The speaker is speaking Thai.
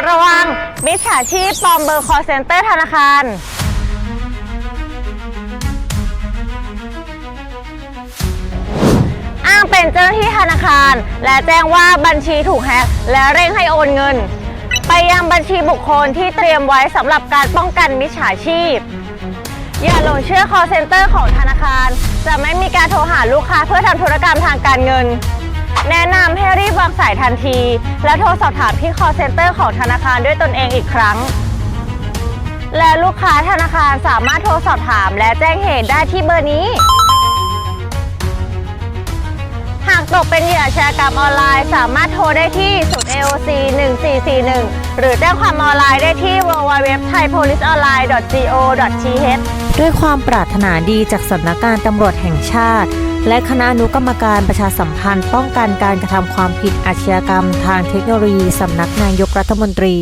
ดระวัง มิจฉาชีพปลอมเบอร์ call center ธนาคาร อ้างเป็นเจ้าหน้าที่ธนาคาร และแจ้งว่าบัญชีถูกแฮ็กและเร่งให้โอนเงิน ไปยังบัญชีบุคคลที่เตรียมไว้สำหรับการป้องกันมิจฉาชีพ อย่าหลงเชื่อ call center ของธนาคาร จะไม่มีการโทรหาลูกค้าเพื่อทำธุรกรรมทางการเงิน แนะนำ วางสายทันที และโทรสอบถามที่ call center ของธนาคารด้วยตนเองอีกครั้ง และลูกค้าธนาคารสามารถโทรสอบถามและแจ้งเหตุได้ที่เบอร์นี้ หากตกเป็นเหยื่อแชร์กรรมออนไลน์ สามารถโทรได้ที่ศูนย์ AOC 1441 หรือแจ้งความออนไลน์ได้ที่ www.thaipoliceonline.go.th ด้วยความปรารถนาดีจากสำนักงานตำรวจแห่งชาติ และคณะอนุกรรมการประชาสัมพันธ์ ป้องกันการกระทำความผิดอาชญากรรม ทางเทคโนโลยีสำนักนายกรัฐมนตรี